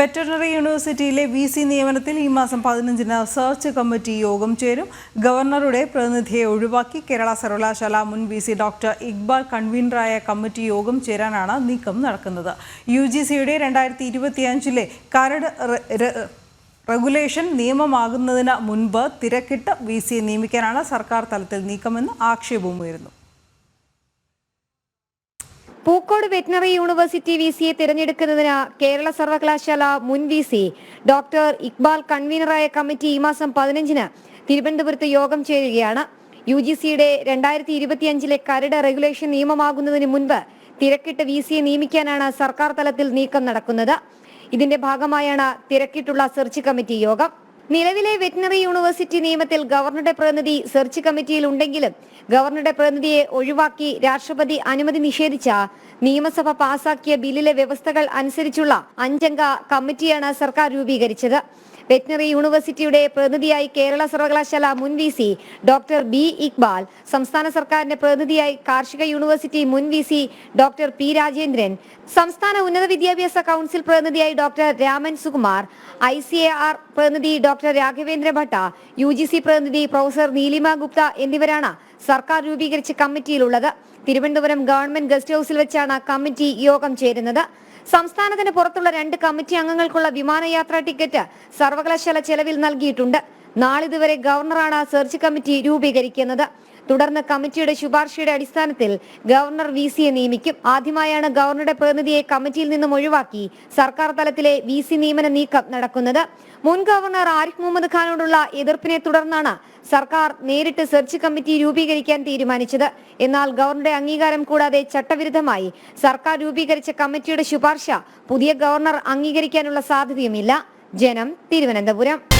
Veterinary യൂണിവേഴ്സിറ്റിയിലെ V C നിയമനത്തിൽ ഈ മാസം പതിനഞ്ചിന് സെർച്ച് കമ്മിറ്റി യോഗം ചേരും. ഗവർണറുടെ പ്രതിനിധിയെ ഒഴിവാക്കി കേരള സർവകലാശാല മുൻ വി സി ഡോക്ടർ ഇക്ബാൽ കൺവീനറായ കമ്മിറ്റി യോഗം ചേരാനാണ് നീക്കം നടക്കുന്നത്. യു ജി സിയുടെ രണ്ടായിരത്തി ഇരുപത്തിയഞ്ചിലെ കരട് റെഗുലേഷൻ നിയമമാകുന്നതിന് മുൻപ് തിരക്കിട്ട് വി നിയമിക്കാനാണ് സർക്കാർ തലത്തിൽ നീക്കമെന്ന് ആക്ഷേപവും ഉയരുന്നു പൂക്കോട് വെറ്റിനറി യൂണിവേഴ്സിറ്റി വി സിയെ തിരഞ്ഞെടുക്കുന്നതിന് കേരള സർവകലാശാല മുൻ വി സി ഡോക്ടർ ഇക്ബാൽ കൺവീനറായ കമ്മിറ്റി ഈ മാസം പതിനഞ്ചിന് തിരുവനന്തപുരത്ത് യോഗം ചേരുകയാണ്. യു ജി സിയുടെ രണ്ടായിരത്തി ഇരുപത്തിയഞ്ചിലെ കരട് റെഗുലേഷൻ നിയമമാകുന്നതിന് മുൻപ് തിരക്കിട്ട് വി സിയെ നിയമിക്കാനാണ് സർക്കാർ തലത്തിൽ നീക്കം നടക്കുന്നത്. ഇതിന്റെ ഭാഗമായാണ് തിരക്കിട്ടുള്ള സെർച്ച് കമ്മിറ്റി യോഗം. നിലവിലെ വെറ്റിനറി യൂണിവേഴ്സിറ്റി നിയമത്തിൽ ഗവർണറുടെ പ്രതിനിധി സെർച്ച് കമ്മിറ്റിയിൽ ഉണ്ടെങ്കിലും ഗവർണറുടെ പ്രതിനിധിയെ ഒഴിവാക്കി രാഷ്ട്രപതി അനുമതി നിഷേധിച്ച നിയമസഭ പാസാക്കിയ ബില്ലിലെ വ്യവസ്ഥകൾ അനുസരിച്ചുള്ള അഞ്ചംഗ കമ്മിറ്റിയാണ് സർക്കാർ രൂപീകരിച്ചത്. വെറ്റിനറി യൂണിവേഴ്സിറ്റിയുടെ പ്രതിനിധിയായി കേരള സർവകലാശാല മുൻ V C doctor B Iqbal സംസ്ഥാന സർക്കാരിന്റെ പ്രതിനിധിയായി കാർഷിക യൂണിവേഴ്സിറ്റി മുൻ V C doctor P Rajendran സംസ്ഥാന ഉന്നത വിദ്യാഭ്യാസ കൗൺസിൽ പ്രതിനിധിയായി doctor Raman Sukumar I C A R പ്രതിനിധി doctor Raghavendra Bhatta U G C പ്രതിനിധി പ്രൊഫസർ നീലിമ ഗുപ്ത എന്നിവരാണ് സർക്കാർ രൂപീകരിച്ച കമ്മിറ്റിയിലുള്ളത്. തിരുവനന്തപുരം ഗവൺമെന്റ് ഗസ്റ്റ് ഹൌസിൽ വെച്ചാണ് കമ്മിറ്റി യോഗം ചേരുന്നത്. സംസ്ഥാനത്തിന് പുറത്തുള്ള രണ്ട് കമ്മിറ്റി അംഗങ്ങൾക്കുള്ള വിമാനയാത്രാ ടിക്കറ്റ് സർവകലാശാല ചെലവിൽ നൽകിയിട്ടുണ്ട്. നാളിതുവരെ ഗവർണറാണ് സെർച്ച് കമ്മിറ്റി രൂപീകരിക്കുന്നത്. തുടർന്ന് കമ്മിറ്റിയുടെ ശുപാർശയുടെ അടിസ്ഥാനത്തിൽ ഗവർണർ വി സിയെ നിയമിക്കും. ആദ്യമായാണ് ഗവർണറുടെ പ്രതിനിധിയെ കമ്മിറ്റിയിൽ നിന്നും ഒഴിവാക്കി സർക്കാർ തലത്തിലെ വി സി നിയമന നീക്കം നടക്കുന്നത്. മുൻ ഗവർണർ ആരിഫ് മുഹമ്മദ് ഖാനോടുള്ള എതിർപ്പിനെ തുടർന്നാണ് സർക്കാർ നേരിട്ട് സെർച്ച് കമ്മിറ്റി രൂപീകരിക്കാൻ തീരുമാനിച്ചത്. എന്നാൽ ഗവർണറുടെ അംഗീകാരം കൂടാതെ ചട്ടവിരുദ്ധമായി സർക്കാർ രൂപീകരിച്ച കമ്മിറ്റിയുടെ ശുപാർശ പുതിയ ഗവർണർ അംഗീകരിക്കാനുള്ള സാധ്യതയുമില്ല. ജനം തിരുവനന്തപുരം.